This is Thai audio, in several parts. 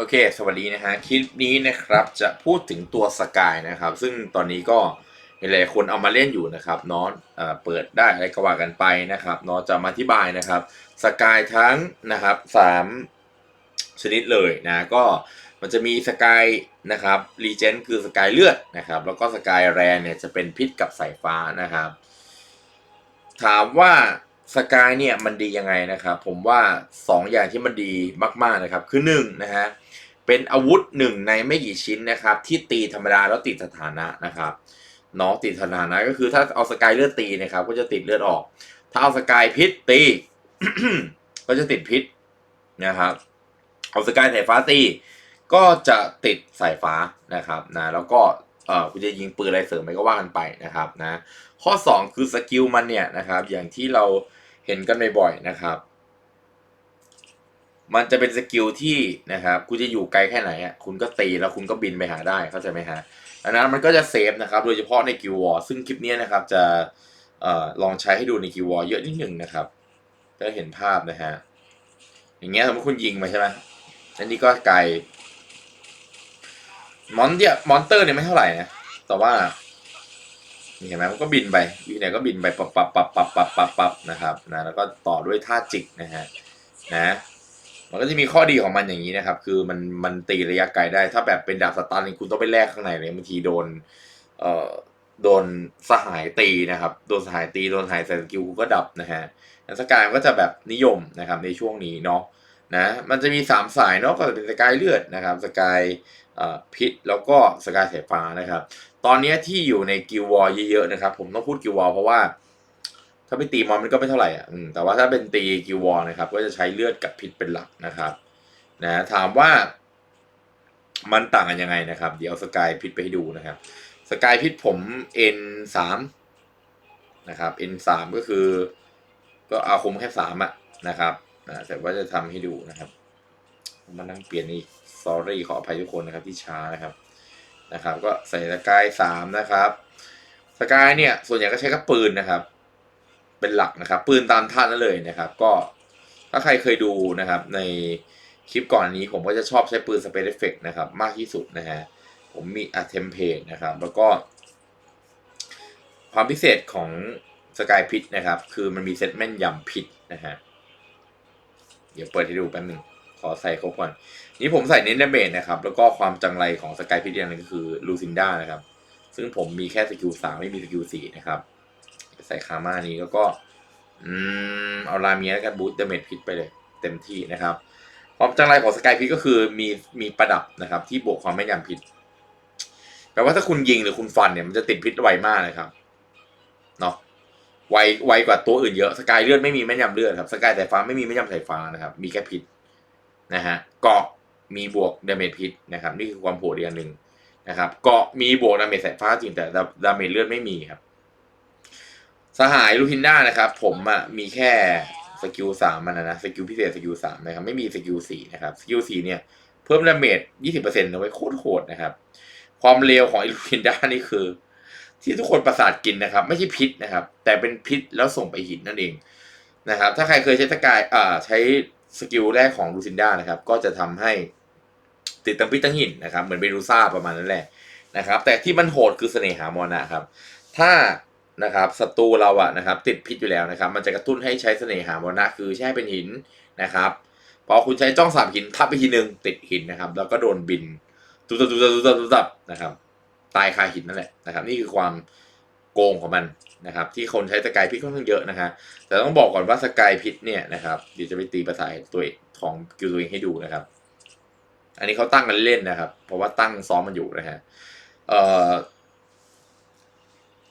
โอเค สวัสดีนะฮะ คลิปนี้นะครับจะพูดถึงตัวสกายนะครับ ซึ่งตอนนี้ก็มีหลายคนเอามาเล่นอยู่นะครับเน้องเปิดได้อะไรก็ว่ากันไปนะครับเน้องจะมาอธิบายนะครับสกายทั้งนะครับสามชนิดเลยนะก็มันจะมีสกายนะครับรีเจนคือสกายเลือดนะครับแล้วก็สกายแรนเนี่ยจะเป็นพิษกับสายฟ้านะครับ ถามว่า สกายเนี่ยมันดียังไงนะครับ ผมว่า2อย่างที่มันดีมากๆนะครับ คือ1นะฮะเป็นอาวุธหนึ่งในไม่กี่ชิ้นนะครับ ที่ตีธรรมดาแล้วติดสถานะนะครับน้องติดสถานะก็คือถ้าเอาสกายเลือดตีนะครับ ก็จะติดเลือดออก ถ้าเอาสกายพิษตี ก็จะติดพิษนะครับ เอาสกายสายฟ้าตี ก็จะติดสายฟ้านะครับนะแล้วก็เออคุณจะยิงปืนอะไรเสริมไปก็ว่ากันไปนะครับนะข้อ 2 คือสกิลมันเนี่ยนะครับอย่างที่เรา เห็นกันบ่อยๆนะครับ มันจะเป็นสกิลที่นะครับคุณจะอยู่ไกลแค่ไหนอะคุณก็ตีแล้วคุณก็บินไปหาได้เข้าใจไหมฮะอันนั้นมันก็จะเซฟนะครับ โดยเฉพาะในกิววอร์ซึ่งคลิปนี้นะครับจะออลองใช้ให้ดูในกิววอร์เยอะนิดหนึ่งนะครับจะเห็นภาพนะฮะอย่างเงี้ยสมมติคุณยิงไปใช่ไหมอันนี้ก็ไกลมอนเนี่ยมอนเตอร์เนี่ยไม่เท่าไหร่นะแต่ว่า นี่เห็นไหมมันก็บินไปวิเนี่ยก็บินไปปับปับปับปับปับปับปับนะครับนะแล้วก็ต่อด้วยท่าจิกนะฮะนะมันก็จะมีข้อดีของมันอย่างนี้นะครับ คือมันมันตีระยะไกลได้ ถ้าแบบเป็นดาบสตาร์นี่คุณต้องไปแลกข้างในเลยบางทีโดนเอ่อโดนสหายตีนะครับโดนสหายตีโดนสหายใส่สกิลก็ดับนะฮะแล้วสกายก็จะแบบนิยมนะครับในช่วงนี้เนาะนะมันจะมีสามสายเนาะก็จะเป็นสกายเลือดนะครับสกายพิษแล้วก็สกายสายฟ้านะครับ ตอนนี้ที่อยู่ในกิววอลเยอะๆนะครับ ผมต้องพูดกิววอลเพราะว่า ถ้าไปตีมอนมันก็ไม่เท่าไหร่อะอืมแต่ว่าถ้าเป็นตีกิววอลนะครับ ก็จะใช้เลือดกับพิษเป็นหลักนะครับนะถามว่ามันต่างกันยังไงนะครับ เดี๋ยวสกายพิษไปให้ดูนะครับสกายพิษผม N สามนะครับ N สามก็คือ ก็อาคมแค่สามอะนะครับนะแต่ว่าจะทำให้ดูนะครับมมานั่งเปลี่ยนอีก sorry ขออภัยทุกคนนะครับที่ช้านะครับ นะครับ ก็ใส่สกายสามนะครับสกายเนี่ยส่วนใหญ่ก็ใช้กับปืนนะครับ เป็นหลักนะครับ ปืนตามท่านนั่นเลยนะครับ ก็ถ้าใครเคยดูนะครับในคลิปก่อนนี้ผมก็จะชอบใช้ปืนสเปซเอฟเฟกนะครับ มากที่สุดนะฮะผมมีอะเทมเพลนะครับ แล้วก็ ความพิเศษของสกายพิษนะครับ คือมันมีเซตแม่นยำพิษนะฮะเดี๋ยวเปิดให้ดูแป๊บหนึงขอใส่ครบก่อน นี่ผมใส่เน้นดาเมจนะครับ แล้วก็ความจังไรของสกายพิทอย่างนึงก็คือลูซินดานะครับ ซึ่งผมมีแค่สกิลสามไม่มีสกิลสี่นะครับ ใส่คาม่านี้แล้วก็อืมเอาลาเมียกันบูตดาเมจพิษไปเลย เต็มที่นะครับ ความจังไรของสกายพิทก็คือมีมีประดับนะครับ ที่บวกความแม่นยำพิษแปลว่าถ้าคุณยิงหรือคุณฟันเนี่ยมันจะติดพิษไวมากนะครับเนาะไวไวกว่าตัวอื่นเยอะสกายเลือดไม่มีแม่นยำเลือดครับสกายสายฟ้าไม่มีแม่นยำสายฟ้านะครับ มีแค่พิษนะฮะเกาะ มีบวกดาเมจพิษนะครับนี่คือความโหดอีกอันหนึ่งนะครับเกาะมีบวกดาเมจสายฟ้าจริงแต่ดาเมจเลือดไม่มีครับ สหายลูทินด้านะครับ ผมอะมีแค่สกิลสามมันนะนะสกิลพิเศษสกิลสามนะครับไม่มีสกิลสี่นะครับสกิลสี่เนี่ยเพิ่มดาเมจยี่สิบเปอร์เซ็นต์เอาไว้โคตรโหดนะครับ ความเร็วของลูทินด้านี่คือ ที่ทุกคนประสาทกินนะครับ ไม่ใช่พิษนะครับ แต่เป็นพิษแล้วส่งไปหินนั่นเองนะครับ ถ้าใครเคยใช้สกายอ่าใช้สกิลแรกของลูซินด้านะครับ ก็จะทำให้ ติดตั้งพิษตั้งหินนะครับเหมือนเบรูซ่าประมาณนั้นแหละนะครับ แต่ที่มันโหดคือเสน่หามอนะครับ ถ้านะครับศัตรูเราอะนะครับ ติดพิษอยู่แล้วนะครับ มันจะกระตุ้นให้ใช้เสน่หามอนะคือแช่เป็นหินนะครับพอคุณใช้จ้องสามหินทับไปทีหนึ่งติดหินนะครับ แล้วก็โดนบินตุบตับตุบตับตุบตับตุบตับนะครับ ตายคาหินนั่นแหละนะครับ นี่คือความโกงของมันนะครับ ที่คนใช้สกายพิษค่อนข้างเยอะนะฮะแต่ต้องบอกก่อนว่าสกายพิษเนี่ยนะครับเดี๋ยวจะไปตีภาษาตัวของกิลตัวเองให้ดูนะครับ อันนี้เขาตั้งกันเล่นนะครับ เพราะว่าตั้งซ้อมมันอยู่นะฮะเอ่อ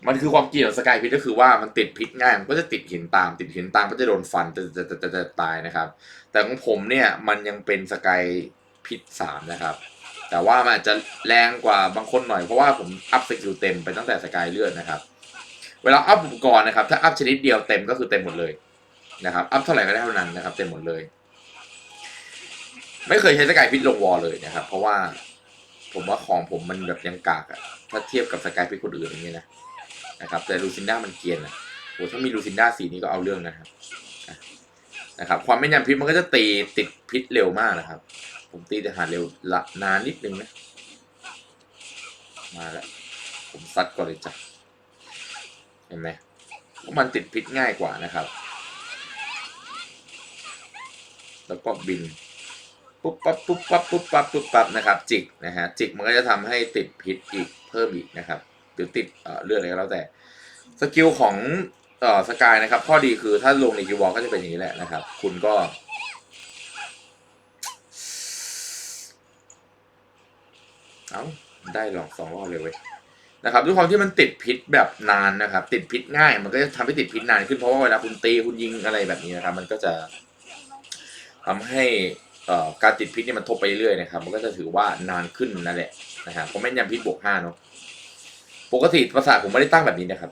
มันคือความจริงของสกายพิษก็คือว่ามันติดพิษง่ายมันก็จะติดหินตาม ติดหินตามก็จะโดนฟันจะจะจะจะจะตายนะครับ แต่ของผมเนี่ยมันยังเป็นสกายพิษสามนะครับ แต่ว่ามันอาจจะแรงกว่าบางคนหน่อยเพราะว่าผมอัพสกิลเต็มไปตั้งแต่สกายเลือดนะครับ เวลาอัพอุปกรณ์นะครับ ถ้าอัพชนิดเดียวเต็มก็คือเต็มหมดเลยนะครับ อัพเท่าไหร่ก็ได้เท่านั้นนะครับ เต็มหมดเลย ไม่เคยใช้สกายพิษลงวอลเลยนะครับ เพราะว่าผมว่าของผมมันแบบยังกากอะถ้าเทียบกับสกายพิษคนอื่นอย่างเงี้ยนะนะครับแต่ลูซินด้ามันเกียนอะโหถ้ามีลูซินด้าสีนี้ก็เอาเรื่องนะครับนะครับความแม่นยำพิษมันก็จะตีติดพิษเร็วมากนะครับ ผมตีทหารเร็วละนานนิดนึงนะมาแล้วผมซัดก่อนเลยจ้ะเห็นไหมเพราะมันติดพิษง่ายกว่านะครับ แล้วก็บิน ปุ๊บปั๊บปุ๊บปั๊บปุ๊บปั๊บปุ๊บปั๊บนะครับจิกนะฮะจิกมันก็จะทำให้ติดพิษอีกเพิ่มอีกนะครับหรือติดเอ่อเลือดอะไรก็แล้วแต่สกิลของเอ่อสกายนะครับ ข้อดีคือถ้าลงในกิวอลก็จะเป็นอย่างนี้แหละนะครับ คุณก็ เอาได้ลองสองรอบเลยเว้ยนะครับด้วยความที่มันติดพิษแบบนานนะครับ ติดพิษง่าย มันก็จะทำให้ติดพิษนานขึ้นเพราะว่าเวลาคุณตีคุณยิงอะไรแบบนี้นะครับ มันก็จะทำให้ การติดพิษเนี่ยมันทบไปเรื่อยๆนะครับ มันก็จะถือว่านานขึ้นนั่นแหละนะฮะผมแม่นยำพิษบวกห้าเนาะปกติประสาทผมไม่ได้ตั้งแบบนี้นะครับ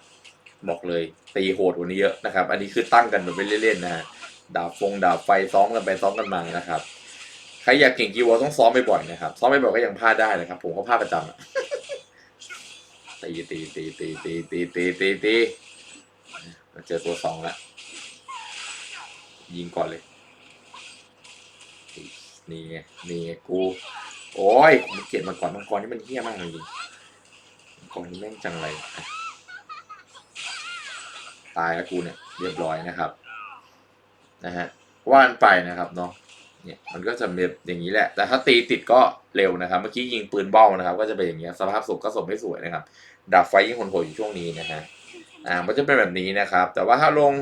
บอกเลยตีโหดกว่านี้เยอะนะครับ อันนี้คือตั้งกันแบบเล่นๆนะฮะดาบฟงดาบไฟซ้อมกันไปซ้อมกันมานะครับใครอยากเก่งกีวอลต้องซ้อมบ่อยๆนะครับซ้อมบ่อยๆก็ยังพลาดได้นะครับ ผมก็พลาดประจำอะตีตีตีตีตีตีตีตีตีมาเจอตัวสองแล้วยิงก่อนเลย นี่ไงนี่ไงกู โอ้ยผมเกลียดมังกรมังกรนี่มันเฮี้ยมากจริงๆมังกรนี่แม่งจังไรอะตายแล้วกูเนี่ยเรียบร้อยนะครับ นะฮะว่านไปนะครับเนาะเนี่ยมันก็จะเป็นอย่างนี้แหละ แต่ถ้าตีติดก็เร็วนะครับ เมื่อกี้ยิงปืนเบ้านะครับ ก็จะเป็นอย่างเงี้ยสภาพศพก็ศพไม่สวยนะครับดับไฟยิ่งคนโหดอยู่ช่วงนี้นะฮะอ่ามันจะเป็นแบบนี้นะครับ แต่ว่าถ้าลง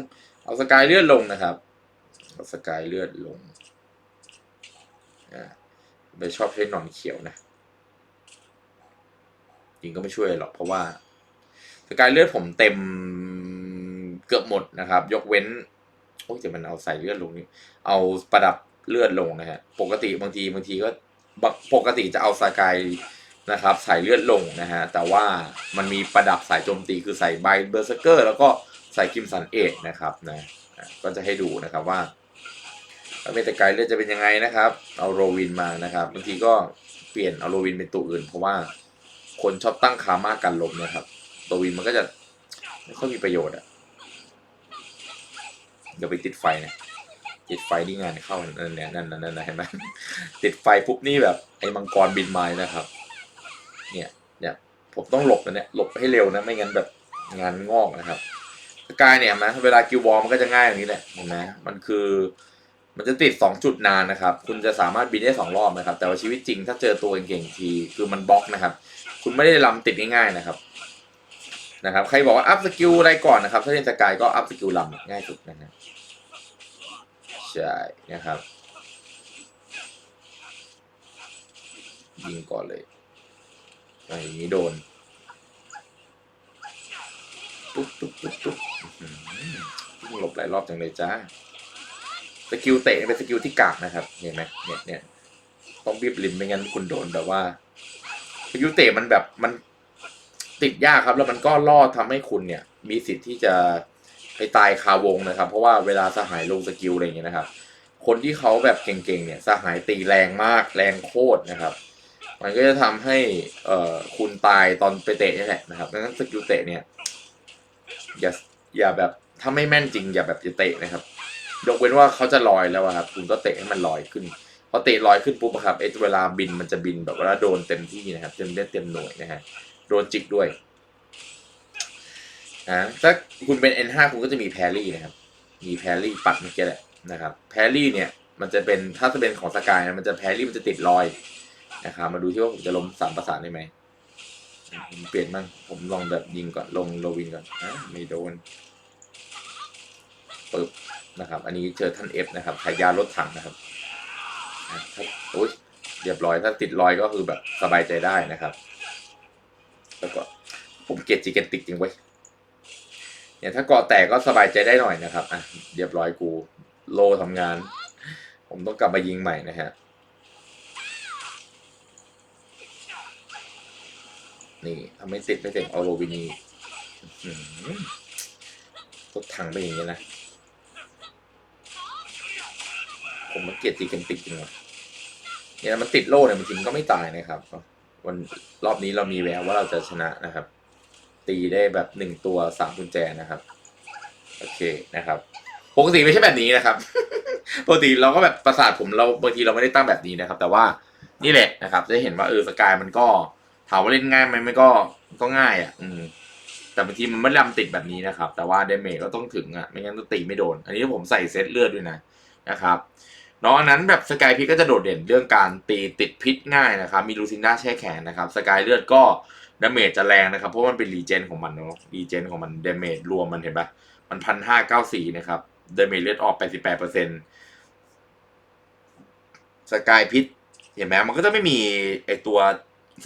เอาสกายเลือดลงนะครับเอาสกายเลือดลง ไปชอบใช้หนอนเขียวนะยิงก็ไม่ช่วยหรอกเพราะว่าสกายเลือดผมเต็มเกือบหมดนะครับ ยกเว้นโอ้ยแต่มันเอาใส่เลือดลงนี่เอาประดับเลือดลงนะฮะปกติบางทีบางทีก็ปกติจะเอาสกายนะครับใส่เลือดลงนะฮะแต่ว่ามันมีประดับสายโจมตีคือใส่ใบเบอร์เซอร์เกอร์แล้วก็ใส่คิมสันเอกนะครับนะก็จะให้ดูนะครับว่า ถ้าเป็นสกายเลือดจะเป็นยังไงนะครับ เอาโรวินมานะครับบางทีก็เปลี่ยนเอาโรวินเป็นตัวอื่น เพราะว่าคนชอบตั้งคามากกันลมนะครับโรวินมันก็จะไม่ค่อยมีประโยชน์อะเดี๋ยวไปติดไฟนะติดไฟนี่งานเข้านั่นเนี่ยนั่นนั่นนั่นเห็นไหมติดไฟปุ๊บนี่แบบไอ้มังกรบินไมานะครับ เนี่ยเนี่ยผมต้องหลบนะเนี่ยหลบให้เร็วนะไม่งั้นแบบงานงอกนะครับสกายเนี่ยนไหมเวลากิวบอลมันก็จะง่ายอย่างนี้แหละเห็นไหมมันคือ มันจะติดสองจุดนานนะครับ คุณจะสามารถบินได้สองรอบนะครับ แต่ว่าชีวิตจริงถ้าเจอตัวเก่งๆทีคือมันบล็อกนะครับ คุณไม่ได้ลำติดง่ายๆนะครับนะครับ ใครบอกว่าอัพสกิลอะไรก่อนนะครับ ถ้าเล่นสกายก็อัพสกิลลำง่ายสุดนะฮะใช่นะครับยิงก่อนเลยอะอย่างนี้โดนปุ๊บปุ๊บปุ๊บปุ๊บหลบหลายรอบจังเลยจ้า สกิลเตะเป็นสกิลที่กากนะครับ เห็นไหมเนี่ยเนี่ยต้องบีบริมไม่งั้นคุณโดนแบบว่าสกิลเตะมันแบบมันติดยากครับ แล้วมันก็ล่อทำให้คุณเนี่ย มีสิทธิ์ที่จะไปตายคาวงนะครับ เพราะว่าเวลาสหายลงสกิลอะไรอย่างเงี้ยนะครับ คนที่เขาแบบเก่งๆเนี่ยสหายตีแรงมากแรงโคตรนะครับ มันก็จะทำให้เอ่อคุณตายตอนไปเตะนี่แหละนะครับดังนั้นสกิลเตะเนี่ยอย่าอย่าแบบถ้าไม่แม่นจริงอย่าแบบจะเตะนะครับ ยกเว้นว่าเขาจะลอยแล้วครับคุณก็เตะให้มันลอยขึ้นพอเตะลอยขึ้นปุ๊บอะครับไอ้เวลาบินมันจะบินแบบว่าโดนเต็มที่นะครับเต็มเลือดเต็มหน่วยนะฮะโดนจิกด้วยนะถ้าคุณเป็น N5 คุณก็จะมีแพรี่นะครับ มีแพรี่ปัดเมื่อกี้แหละนะครับแพรี่เนี่ยมันจะเป็นถ้าจะเป็นของสกายนะมันจะแพรี่มันจะติดรอยนะครับมาดูที่ว่าผมจะล้มสามประสานได้ไหมผมเปลี่ยนบ้างผมลองแบบยิงก่อนลงโลวินก่อนอะไม่โดนปึ๊บ นะครับ อันนี้เจอท่านเอฟนะครับขายยารถถังนะครับอะถ้าโอ้ยเรียบร้อยถ้าติดรอยก็คือแบบสบายใจได้นะครับ แล้วก็ผมเกลียดจิเกนติกจริงเว้ยเนี่ยถ้าเกาะแตกก็สบายใจได้หน่อยนะครับอะเรียบร้อยกูโลทำงาน ผมต้องกลับมายิงใหม่นะฮะนี่ทำไม่ติดไม่เต็มเอาโรบินีรถถังไปอย่างนี้นะ ผมมันเกลียดตีกันติดจริงวะเนี่ยมันติดโล่เนี่ยมันจริงก็ไม่ตายนะครับ วันรอบนี้เรามีแววว่าเราจะชนะนะครับ ตีได้แบบหนึ่งตัวสามกุญแจนะครับ โอเคนะครับปกติไม่ใช่แบบนี้นะครับ ปกติเราก็แบบประสาทผมเราบางทีเราไม่ได้ตั้งแบบนี้นะครับ แต่ว่านี่แหละนะครับ จะเห็นว่าเออสกายมันก็ถามว่าเล่นง่ายไหมมันก็ก็ง่ายอะ อืม แต่บางทีมันไม่ลำติดแบบนี้นะครับ แต่ว่าเดเมจก็ต้องถึงอะ ไม่งั้นต้องตีไม่โดน อันนี้ผมใส่เซตเลือดด้วยนะนะครับ นอกจากนั้นแบบสกายพิษก็จะโดดเด่นเรื่องการตีติดพิษง่ายนะครับ มีลูซิน่าแช่แข็งนะครับสกายเลือดก็ดาเมจจะแรงนะครับ เพราะมันเป็นรีเจนของมันเนาะรีเจนของมันดาเมจรวมมันเห็นปะมันพันห้าเก้าสี่นะครับดาเมจเลือดออกแปดสิบแปดเปอร์เซ็นต์สกายพิษเห็นไหมมันก็จะไม่มีไอตัว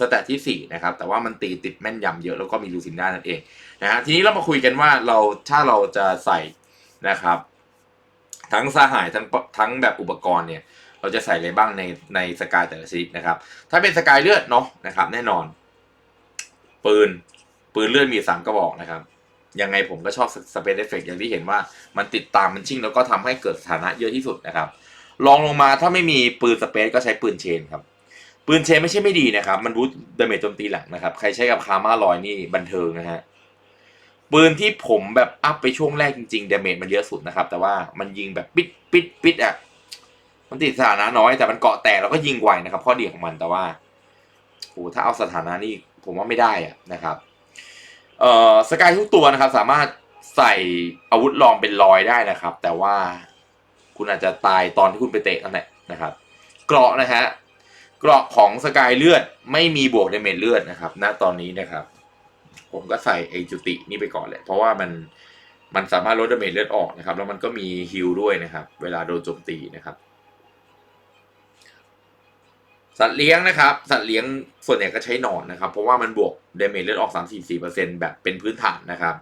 สแตทที่สี่นะครับ แต่ว่ามันตีติดแม่นยำเยอะแล้วก็มีลูซิน่านั่นเองนะฮะทีนี้เรามาคุยกันว่าเราถ้าเราจะใส่นะครับ ทั้งสหายทั้งทั้งแบบอุปกรณ์เนี่ย เราจะใส่อะไรบ้างในในสกายแต่ละชนิดนะครับ ถ้าเป็นสกายเลือดเนาะนะครับ แน่นอน ปืนปืนเลือดมีสามกระบอกนะครับ ยังไงผมก็ชอบสเปซเอฟเฟกอย่างที่เห็นว่ามันติดตามมันชิ่งแล้วก็ทำให้เกิดสถานะเยอะที่สุดนะครับลองลงมาถ้าไม่มีปืนสเปซก็ใช้ปืนเชนครับปืนเชนไม่ใช่ไม่ดีนะครับ มันบูสต์ดาเมจโจมตีหลังนะครับ ใครใช้กับคาร์มาลอยนี่บันเทิงนะฮะ ปืนที่ผมแบบอัพไปช่วงแรกจริงๆดาเมจมันเยอะสุดนะครับ แต่ว่ามันยิงแบบปิดปิดปิดอะมันติดสถานะน้อยแต่มันเกาะแตกแล้วก็ยิงไวนะครับข้อดีของมันแต่ว่าโหถ้าเอาสถานะนี่ผมว่าไม่ได้อะนะครับเอ่อสกายทุกตัวนะครับ สามารถใส่อาวุธรองเป็นรอยได้นะครับ แต่ว่าคุณอาจจะตายตอนที่คุณไปเตะนั่นแหละนะครับ เกราะนะฮะเกราะของสกายเลือดไม่มีบวกดเมจเลือดนะครับณตอนนี้นะครับ ผมก็ใส่ไอจุตินี่ไปก่อนแหละ เพราะว่ามันมันสามารถลดดาเมจเลือดออกนะครับ แล้วมันก็มีฮิลด้วยนะครับ เวลาโดนโจมตีนะครับ สัตว์เลี้ยงนะครับ สัตว์เลี้ยงส่วนใหญ่ก็ใช้หนอนนะครับ เพราะว่ามันบวกดาเมจเลือดออก3 4 4เปอร์เซ็นแบบเป็นพื้นฐานนะครับ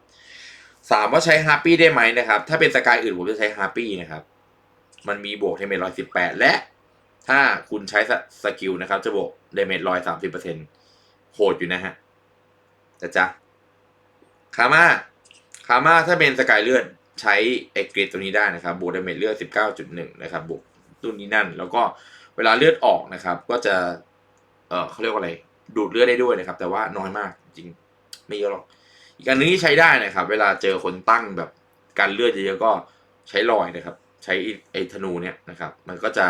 ถามว่าใช้ฮาร์ปี้ได้ไหมนะครับ ถ้าเป็นสกายอื่นผมจะใช้ฮาร์ปี้นะครับ มันมีบวกเดเมจร้อยสิบแปดและ ถ้าคุณใช้สกิลนะครับ จะบวกเดเมจร้อยสามสิบเปอร์เซ็นโหดอยู่นะฮะ แต่จ้ะคาม่าคาม่าถ้าเป็นสกายเลือดใช้เอเกรดตัวนี้ได้นะครับบวกดาเมจเลือดสิบเก้าจุดหนึ่งนะครับบวกตัวนี้นั่น แล้วก็เวลาเลือดออกนะครับ ก็จะ เออเขาเรียกว่าอะไร ดูดเลือดได้ด้วยนะครับ แต่ว่าน้อยมากจริงไม่เยอะหรอก อีกอันนึงที่ใช้ได้นะครับ เวลาเจอคนตั้งแบบการเลือดเยอะๆก็ใช้ลอยนะครับ ใช้ไอธนูเนี่ยนะครับ มันก็จะ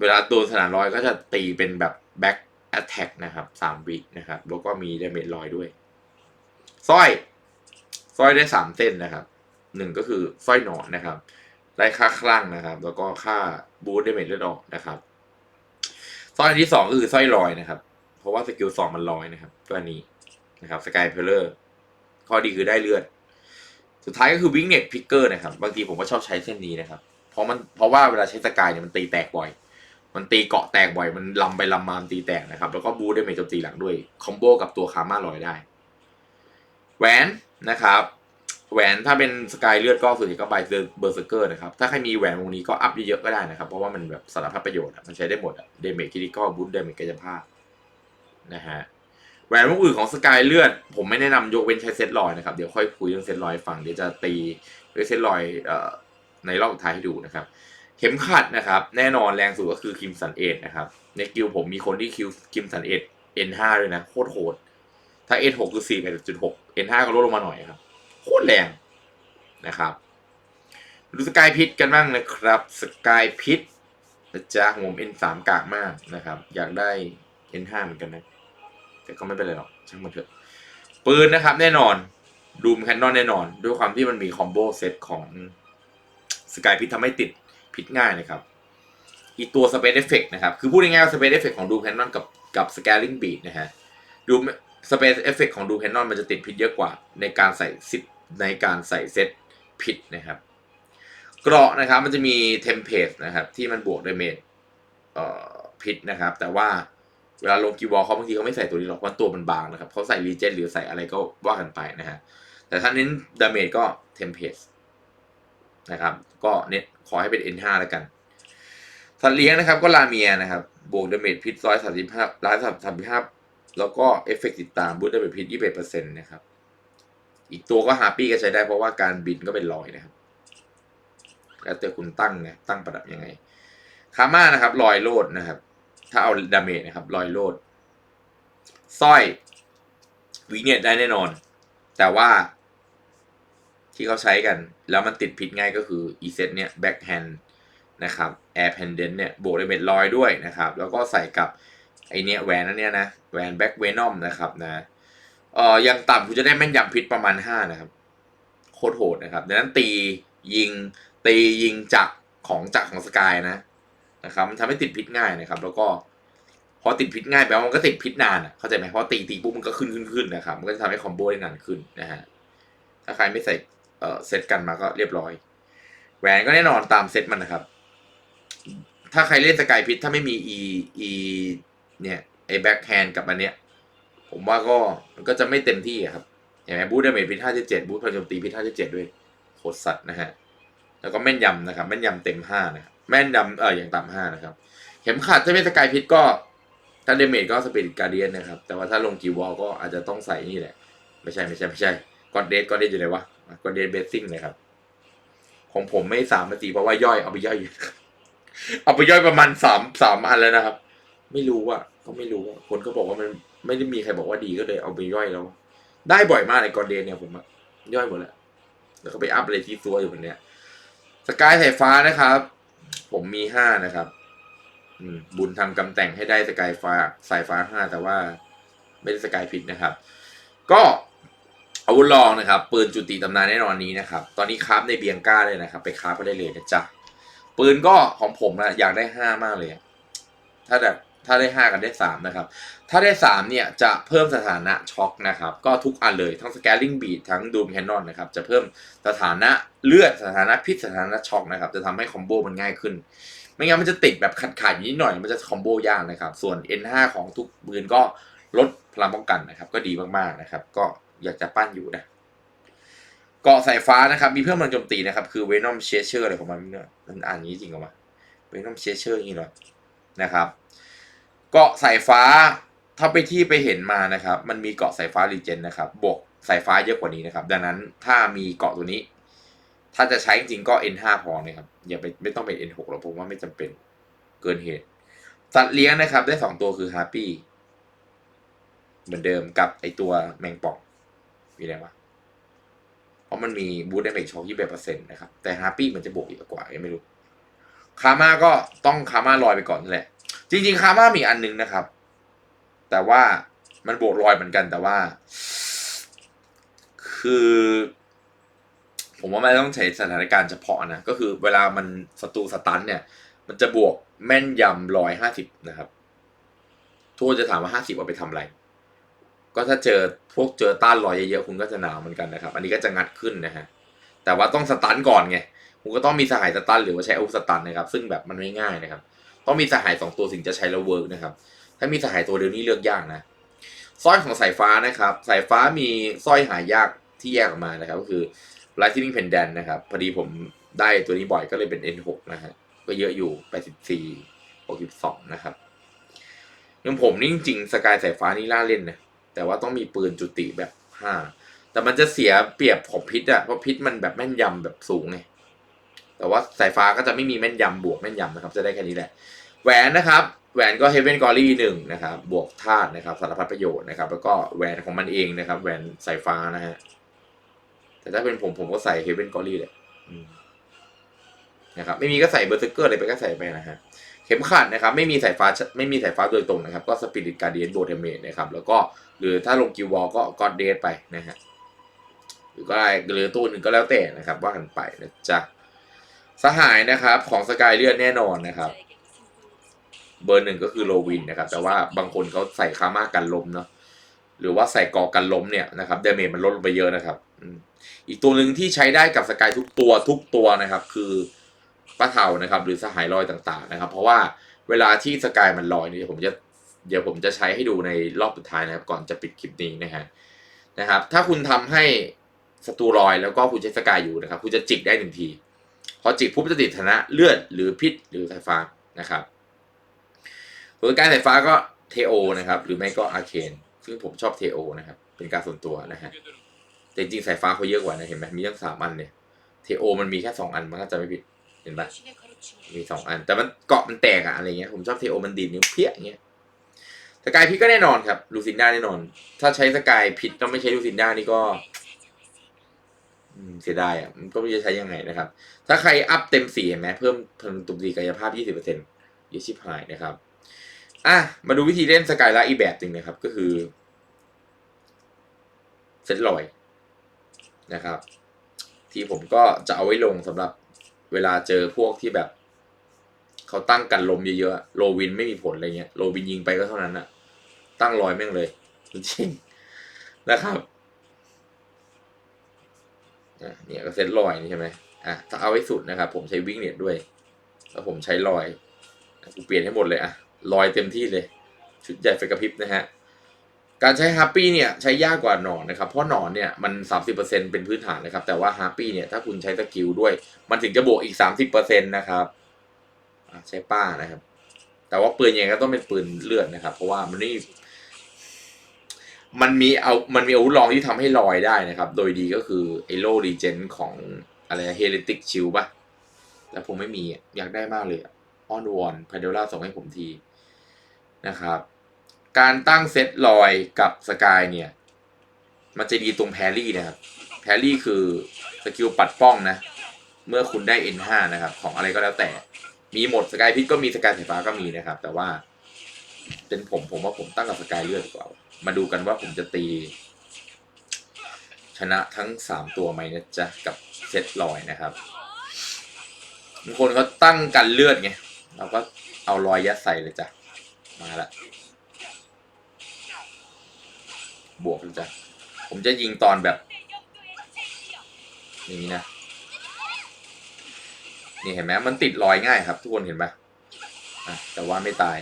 เวลาโดนสนามลอยก็จะตีเป็นแบบแบ็ก แอตแทกนะครับสามวินะครับ แล้วก็มีดาเมจลอยด้วยสร้อยสร้อยได้สามเส้นนะครับหนึ่งก็คือสร้อยหนอนนะครับได้ค่าคลั่งนะครับ แล้วก็ค่าบูสต์ดเมจเลือดออกนะครับสร้อยที่สองก็คือสร้อยลอยนะครับ เพราะว่าสกิลสองมันลอยนะครับ ตัวนี้นะครับสกายเพลเลอร์ข้อดีคือได้เลือด สุดท้ายก็คือวิงเน็ตพิกเกอร์นะครับ บางทีผมก็ชอบใช้เส้นนี้นะครับ เพราะมันเพราะว่าเวลาใช้สกายเนี่ยมันตีแตกบ่อย มันตีเกาะแตกบ่อยมันลำไปลำมามันตีแตกนะครับ แล้วก็บูได้เมจโจมตีหลังด้วยคอมโบกับตัวคาร์มาลอยได้ แหวนนะครับ แหวนถ้าเป็นสกายเลือดก็ส่วนใหญ่ก็บายเบอร์เซอร์เกอร์นะครับ ถ้าใครมีแหวนวงนี้ก็อัพเยอะๆก็ได้นะครับ เพราะว่ามันแบบสารพัดประโยชน์อะมันใช้ได้หมดอะเดเมจคิริคอบูทเดเมจกายภาพนะฮะแหวนวงอื่นของสกายเลือด ผมไม่แนะนำยกเว้นใช้เซตลอยนะครับ เดี๋ยวค่อยคุยเรื่องเซตลอยฟังเดี๋ยวจะตีด้วยเซตลอยในรอบท้ายให้ดูนะครับ เข็มขัดนะครับ แน่นอนแรงสุดก็คือคิมสันเอ็ดนะครับ ในกิลผมมีคนที่คิวคิมสันเอ็ด N5 ด้วยนะ โคตรโหด ถ้า N6 คือ4 8 6 N5 ก็ลดลงมาหน่อยครับ โคตรแรงนะครับดูสกายพิทกันบ้างนะครับสกายพิทนะจ๊ะผม N3 กากมากนะครับ อยากได้ N5 เหมือนกันนะ แต่ก็ไม่เป็นไรหรอก ช่างมันเถอะ ปืนนะครับ แน่นอนดูมแคนนอนแน่นอน ด้วยความที่มันมีคอมโบเซตของสกายพิททำให้ติด พิษง่ายนะครับ อีกตัว Space Effect นะครับ คือพูดง่ายๆว่า Space Effect ของ Doom Cannon กับกับ Scaling Beat นะฮะ Doom Space Effect ของ Doom Cannon มันจะติดพิษเยอะกว่า ในการใส่สิในการใส่เซตพิษนะครับเกราะนะครับมันจะมีเทมเพลตนะครับที่มันบวกดาเมจเอ่อพิษนะครับ แต่ว่าเวลาลงกีวอลเขาบางทีเขาไม่ใส่ตัวนี้หรอกเพราะตัวมันบางนะครับเขาใส่รีเจนหรือใส่อะไรก็ว่ากันไปนะฮะแต่ถ้าเน้นดาเมจก็เทมเพลต นะครับ ก็เน้นขอให้เป็น N5 แล้วกัน สัตว์เลี้ยงนะครับก็ลาเมียนะครับ บวกดาเมจพิษร้อยสามสิบห้าร้อยสามสิบห้าแล้วก็เอฟเฟกต์ติดตามบูตดาเมจพิษยี่สิบเปอร์เซ็นต์นะครับ อีกตัวก็ฮาปี้ก็ใช้ได้เพราะว่าการบินก็เป็นรอยนะครับ แล้วแต่คุณตั้งไงตั้งประดับยังไง คาม่านะครับลอยโลดนะครับ ถ้าเอาดาเมจนะครับลอยโลดสร้อยวีเนียได้แน่นอน แต่ว่า ที่เขาใช้กัน แล้วมันติดพิษง่ายก็คืออีเซตเนี่ยแบ็คแฮนด์นะครับแอร์เพนเดนเนี่ยบวกดาเมจลอยด้วยนะครับ แล้วก็ใส่กับไอเนี้ยแหวนนั่นเนี่ยนะแหวนแบ็คเวนอมนะครับนะเอ่อยังต่ำคุณจะได้แม่นยำพิษประมาณ 5 นะครับ โคตรโหดนะครับดังนั้นตียิงตียิงจากของจากของสกายนะนะครับมันทำให้ติดพิษง่ายนะครับ แล้วก็พอติดพิษง่ายแปลว่ามันก็ติดพิษนานอะเข้าใจไหมเพราะตีตีปุ๊บมันก็ขึ้นขึ้นขึ้นนะครับ มันก็จะทำให้คอมโบได้นานขึ้นนะฮะถ้าใครไม่ใส่ เอ่อเซตกันมาก็เรียบร้อย แหวนก็แน่นอนตามเซตมันนะครับ ถ้าใครเล่นสกายพิษถ้าไม่มี e e เนี่ยไอแบ็คแฮนด์กับอันเนี้ย ผมว่าก็มันก็จะไม่เต็มที่ครับเห็นไหมบูทดาเมจพิษ57บูทพลังโจมตีพิษ57ด้วยโคตรสัตว์นะฮะแล้วก็แม่นยำนะครับ แม่นยำเต็ม5นะครับแม่นยำเอออย่างต่ำ5นะครับ เข็มขัดถ้าเป็นสกายพิษก็ถ้าเดเมจก็สปิริตการเดียนนะครับ แต่ว่าถ้าลงกีวอลก็อาจจะต้องใส่นี่แหละ ไม่ใช่ไม่ใช่ไม่ใช่กอดเดทกอดเดทอยู่ไหนวะ กอดเดทเบสซิ่งนะครับ ของผมไม่สามนาทีเพราะว่าย่อยเอาไปย่อย เอาไปย่อยประมาณสามสามอันแล้วนะครับ ไม่รู้อะก็ไม่รู้อะคนก็บอกว่ามันไม่ได้มีใครบอกว่าดีก็เลยเอาไปย่อยแล้ว ได้บ่อยมากในกอร์เดนเนี่ยผมอะย่อยหมดแล้วแล้วก็ไปอัพอะไรที่ซัวอยู่บนเนี้ยสกายสายฟ้านะครับ ผมมีห้านะครับบุญทำกำแต่งให้ได้สกายฟ้าสายฟ้าห้าแต่ว่าไม่ได้สกายผิดนะครับ ก็ อาวุธลองนะครับปืนจุติตำนานแน่นอนนี้นะครับ ตอนนี้คราฟในเบียงก้าเลยนะครับ ไปคราฟก็ได้เลยนะจ๊ะปืนก็ของผมนะอยากได้ห้ามากเลย ถ้าแบบถ้าได้ห้ากันได้สามนะครับ ถ้าได้สามเนี่ยจะเพิ่มสถานะช็อคนะครับ ก็ทุกอันเลยทั้งสแกลลิงบีดทั้งดูมแคนนอนนะครับ จะเพิ่มสถานะเลือดสถานะพิษสถานะช็อคนะครับ จะทำให้คอมโบมันง่ายขึ้น ไม่งั้นมันจะติดแบบขัดขาดอยู่นิดหน่อยมันจะคอมโบยากนะครับ ส่วน N5 ของทุกปืนก็ลดพลังป้องกันนะครับ ก็ดีมากๆนะครับ ก็ อยากจะปั้นอยู่นะเกาะสายฟ้านะครับ มีเพิ่มพลังโจมตีนะครับ คือ Venom c h a s e r อะไรของมันเนี่ยมันอ่านอย่างนี้จริงเหรอวะ Venom c h a s e r อย่างนี้เหรอนะครับ เกาะสายฟ้าถ้าไปที่ไปเห็นมานะครับ มันมีเกาะสายฟ้ารีเจนนะครับ บวกสายฟ้าเยอะกว่านี้นะครับ ดังนั้นถ้ามีเกาะตัวนี้ ถ้าจะใช้จริงก็ N5 พอนะครับ อย่าไปไม่ต้องเป็น N6 หรอกผมว่าไม่จำเป็นเกินเหตุสัตว์เลี้ยงนะครับ ได้สองตัวคือฮาร์ปี้เหมือนเดิมกับไอตัวแมงป่อง มีอะไรวะเพราะมันมีบูทได้เมจช็อคยี่สิบเปอร์เซ็นต์นะครับ แต่ฮาร์ปี้มันจะบวกอีกกว่ายังไม่รู้ คาม่าก็ต้องคาม่าลอยไปก่อนนั่นแหละ จริง ๆ คาม่ามีอันนึงนะครับ แต่ว่ามันบวกลอยเหมือนกันแต่ว่า คือ ผมว่ามันต้องใช้สถานการณ์เฉพาะนะ ก็คือเวลามันศัตรูสตันเนี่ย มันจะบวกแม่นยำลอยห้าสิบนะครับทุกคนจะถามว่าห้าสิบเอาไปทำอะไร ก็ถ้าเจอพวกเจอต้านลอยเยอะๆคุณก็จะหนาวเหมือนกันนะครับ อันนี้ก็จะงัดขึ้นนะฮะแต่ว่าต้องสตันก่อนไงคุณก็ต้องมีสหายสตันหรือว่าใช้อาวุธสตันนะครับ ซึ่งแบบมันไม่ง่ายนะครับ ต้องมีสหายสองตัวถึงจะใช้แล้วเวิร์กนะครับ ถ้ามีสหายตัวเดียวนี่เลือกยากนะสร้อยของสายฟ้านะครับ สายฟ้ามีสร้อยหายากที่แยกออกมานะครับก็คือ Lightning Pendant นะครับ พอดีผมได้ตัวนี้บ่อยก็เลยเป็น N6 นะฮะก็เยอะอยู่ 84 62 นะครับย่างผมนี่จริงๆสกายสายฟ้านี่ล่าเล่นนะ แต่ว่าต้องมีปืนจุติแบบ5แต่มันจะเสียเปรียบของพิษอะเพราะพิษมันแบบแม่นยำแบบสูงไงแต่ว่าสายฟ้าก็จะไม่มีแม่นยำบวกแม่นยำนะครับ จะได้แค่นี้แหละ แหวนนะครับ แหวนก็ Heaven Glory หนึ่งนะครับ บวกธาตุนะครับสารพัดประโยชน์นะครับ แล้วก็แหวนของมันเองนะครับ แหวนสายฟ้านะฮะแต่ถ้าเป็นผมผมก็ใส่ Heaven Glory เลยอืมนะครับไม่มีก็ใส่เบอร์ r เกอร์อะไรไปก็ใส่ไปนะฮะ เข็มขัดนะครับไม่มีสายฟ้าไม่มีสายฟ้าโดยตรงนะครับ ก็สปิริตการเดียนโบเทเมนนะครับแล้วก็หรือถ้าลงกิววอลก็กอดเดทไปนะฮะหรือก็ได้หรือตัวหนึ่งก็แล้วแต่นะครับว่ากันไปนะจ๊ะสหายนะครับของสกายเลือดแน่นอนนะครับ เบอร์หนึ่งก็คือโลวินนะครับแต่ว่าบางคนเขาใส่คาม่ากันล้มเนาะหรือว่าใส่กอกันล้มเนี่ยนะครับดาเมจมันลดลงไปเยอะนะครับอีกตัวหนึ่งที่ใช้ได้กับสกายทุกตัวทุกตัวนะครับ คือ ป้าเทานะครับ หรือสหายลอยต่างๆนะครับ เพราะว่าเวลาที่สกายมันลอยเนี่ยผมจะเดี๋ยวผมจะใช้ให้ดูในรอบสุดท้ายนะครับ ก่อนจะปิดคลิปนี้นะฮะนะครับ ถ้าคุณทำให้ศัตรูลอยแล้วก็คุณใช้สกายอยู่นะครับ คุณจะจิกได้หนึ่งทีพอจิกปุ๊บจะติดฐานะเลือดหรือพิษหรือสายฟ้านะครับส่วนการสายฟ้าก็เทโอนะครับ หรือไม่ก็อาเคนซึ่งผมชอบเทโอนะครับ เป็นการส่วนตัวนะฮะแต่จริงๆสายฟ้าเขาเยอะกว่านะเห็นไหมมีตั้งสามอันเนี่ยเทโอมันมีแค่สองอันมันก็จะไม่ผิด เห็นปะมีสองอัน แต่มันเกาะมันแตกอะอะไรเงี้ยผมชอบเทโอมันดีดนิ้วเพี้ยอย่างเงี้ยสกายพิษก็แน่นอนครับ ลูซินด้าแน่นอน ถ้าใช้สกายพิษต้องไม่ใช้ลูซินด้านี่ก็อืมเสียดายอะมันก็ไม่รู้จะใช้ยังไงนะครับ ถ้าใครอัพเต็มสี่เห็นไหมเพิ่มพลังตุมตีกายภาพ 20%เยอะชิบหายนะครับ อะ มาดูวิธีเล่นสกายไลท์อีกแบบหนึ่งนะครับ ก็คือเซตลอยนะครับ ที่ผมก็จะเอาไว้ลงสำหรับ เวลาเจอพวกที่แบบเขาตั้งกันลมเยอะๆโลวินไม่มีผลอะไรเงี้ยโลวินยิงไปก็เท่านั้นอะตั้งลอยแม่งเลย จริงๆนะครับเนี่ยก็เซตลอยนี่ใช่ไหมอะถ้าเอาไว้สุดนะครับ ผมใช้วิ่งเน็ตด้วย แล้วผมใช้ลอยอะกูเปลี่ยนให้หมดเลยอะลอยเต็มที่เลย ชุดใหญ่ไฟกระพริบนะฮะ การใช้ฮาร์ปี้เนี่ยใช้ยากกว่าหนอนนะครับ เพราะหนอนเนี่ยมัน 30%เป็นพื้นฐานนะครับ แต่ว่าฮาร์ปี้เนี่ยถ้าคุณใช้สกิลด้วย มันถึงจะบวกอีก 30%นะครับใช้ป้านะครับ แต่ว่าปืนยังไงก็ต้องเป็นปืนเลือดนะครับ เพราะว่ามันนี่มันมีเอา มันมีอาวุธรองที่ทำให้ลอยได้นะครับ โดยดีก็คือไอโลรีเจนของอะไรเฮลิติกชิลปะแต่ผมไม่มีอะอยากได้มากเลยออนวอนพาเดล่าส่งให้ผมทีนะครับ การตั้งเซตลอยกับสกายเนี่ย มันจะดีตรงแพรี่นะครับแพรี่คือสกิลปัดป้องนะ เมื่อคุณได้ N5 นะครับ ของอะไรก็แล้วแต่ มีหมดสกายพิษก็มีสกายสายฟ้าก็มีนะครับ แต่ว่าเป็นผมผมว่าผมตั้งกับสกายเลือดดีกว่า มาดูกันว่าผมจะตี ชนะทั้งสามตัวไหมนะจ๊ะ กับเซตลอยนะครับบางคนเขาตั้งกันเลือดไงเราก็เอาลอยยัดใส่เลยจ้ะ มาละ บวกจ้ะผมจะยิงตอนแบบ อย่างนี้นะ นี่เห็นไหมมันติดรอยง่ายครับทุกคนเห็นปะอะแต่ว่าไม่ตาย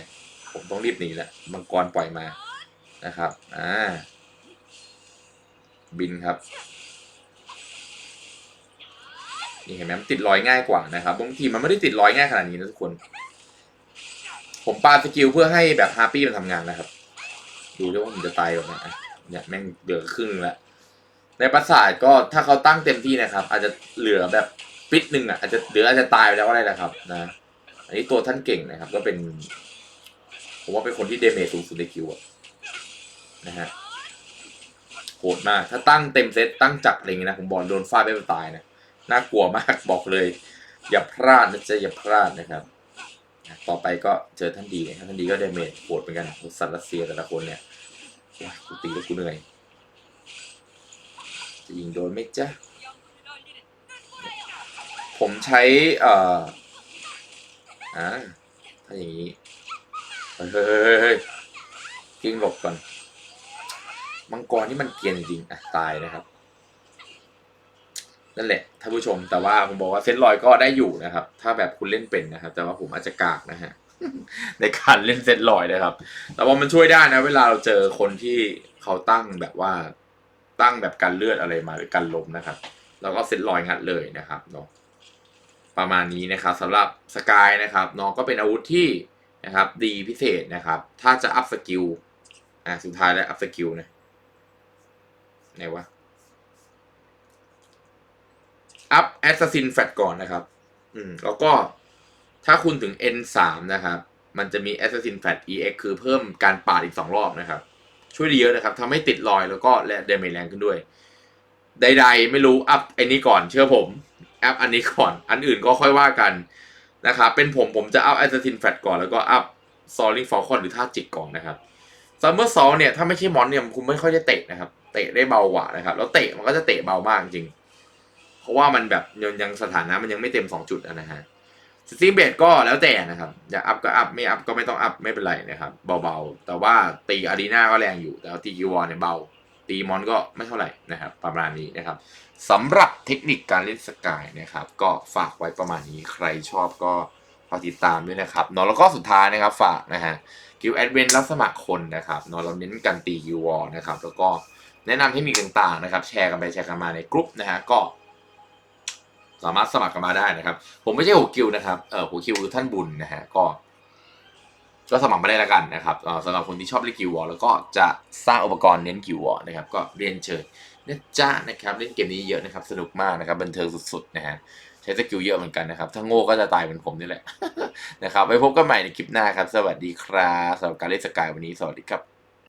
ผมต้องรีบหนีแหละมังกรปล่อยมานะครับ อ่า บินครับ นี่เห็นไหมมันติดรอยง่ายกว่านะครับบางทีมันไม่ได้ติดรอยง่ายขนาดนี้นะทุกคน ผมปาสกิลเพื่อให้แบบฮาร์ปี้มันทำงานนะครับ ดูด้วยว่ามันจะตายหรือไม่อะ เนี่ยแม่งเหลือครึ่งแล้วในปราสาทก็ถ้าเขาตั้งเต็มที่นะครับ อาจจะเหลือแบบปิดหนึ่งอะอาจจะเหลืออาจจะตายไปแล้วก็ได้นะครับ นะอันนี้ตัวท่านเก่งนะครับ ก็เป็นผมว่าเป็นคนที่เดเมจสูงสุดในคิวอะนะฮะโหดมาก ถ้าตั้งเต็มเซตตั้งจับอะไรอย่างงี้นะผมบอกโดนฟาดไปตายนะน่ากลัวมากบอกเลย อย่าพลาดนะจ๊ะอย่าพลาดนะครับต่อไปก็เจอท่านดีนะครับท่านดีก็เดเมจโหดเหมือนกันสัตว์รัสเซียแต่ละคนเนี่ย กูตีแล้วกูเหนื่อยจะยิงโดนไหมจ๊ะ ผมใช้ เอ่ออ่าถ้าอย่างนี้ เฮ้ยเฮ้ยเฮ้ยเฮ้ยกิ้งหลบก่อน มังกรนี่มันเกียนจริงอะตายนะครับ นั่นแหละท่านผู้ชมแต่ว่าผมบอกว่าเซตลอยก็ได้อยู่นะครับ ถ้าแบบคุณเล่นเป็นนะครับ แต่ว่าผมอาจจะกากนะฮะ ในการเล่นเซตลอยนะครับ แต่ว่ามันช่วยได้นะ เวลาเราเจอคนที่เขาตั้งแบบว่าตั้งแบบกันเลือดอะไรมาหรือกันลมนะครับเราก็เซตลอยงัดเลยนะครับเนาะประมาณนี้นะครับสำหรับสกายนะครับน้องก็เป็นอาวุธที่นะครับดีพิเศษนะครับ ถ้าจะอัพสกิลอะสุดท้ายแล้วอัพสกิลนะไหนวะอัพแอสซัสซินแฟตก่อนนะครับ อืมแล้วก็ ถ้าคุณถึง N3 นะครับ มันจะมี Assassin Fat EX คือเพิ่มการปาดอีก 2 รอบนะครับ ช่วยด้เยอะนะครับทำให้ติดรอยแล้วก็และเดเมจแรงขึ้นด้วย ใดๆ ไม่รู้อัพไอ้นี้ก่อนเชื่อผม อัพอันนี้ก่อน อันอื่นก็ค่อยว่ากันนะครับ เป็นผมผมจะอัพ Assassin Fat ก่อนแล้วก็อัพ Soaring Falcon หรือท่าจิกก่อนนะครับ Summer s a l เนี่ยถ้าไม่ใช่มอนเนี่ยคุณไม่ค่อยจะเตะนะครับ เตะได้เบากว่านะครับ แล้วเตะมันก็จะเตะเบามากจริง เพราะว่ามันแบบยังสถานะมันยังไม่เต็ม 2 จุดนะฮะ สตรีมเบดก็แล้วแต่นะครับ อยากอัพก็อัพไม่อัพก็ไม่ต้องอัพไม่เป็นไรนะครับ เบาๆ แต่ว่าตีอารีนาก็แรงอยู่ แต่ตีกิวอเนี่ยเบา ตีมอนก็ไม่เท่าไหร่นะครับ ประมาณนี้นะครับสำหรับเทคนิคการเล่นสกายนะครับ ก็ฝากไว้ประมาณนี้ใครชอบก็ฝากติดตามด้วยนะครับนอะแล้วก็สุดท้ายนะครับฝากนะฮะกิวแอดเวนรับสมัครคนนะครับนอะเราเน้นการตีกิวอนะครับแล้วก็แนะนำให้มีต่างๆนะครับ แชร์กันไปแชร์กันมาในกลุ่มนะฮะก็ สามารถสมัครกันมาได้นะครับ ผมไม่ใช่หัวคิวนะครับเออหัวคิวคือท่านบุญนะฮะก็ ก็สมัครมาได้แล้วกันนะครับสำหรับคนที่ชอบเล่นกิววอลแล้วก็จะสร้างอุปกรณ์เน้นกิววอลนะครับ ก็เรียนเชิญนะจ๊ะนะครับเล่นเกมนี้เยอะนะครับ สนุกมากนะครับบันเทิงสุดๆนะฮะใช้สกิลเยอะเหมือนกันนะครับ ถ้าโง่ก็จะตายเหมือนผมนี่แหละนะครับไว้พบกันใหม่ในคลิปหน้าครับ สวัสดีครับสำหรับการเล่นสกายวันนี้สวัสดีครับ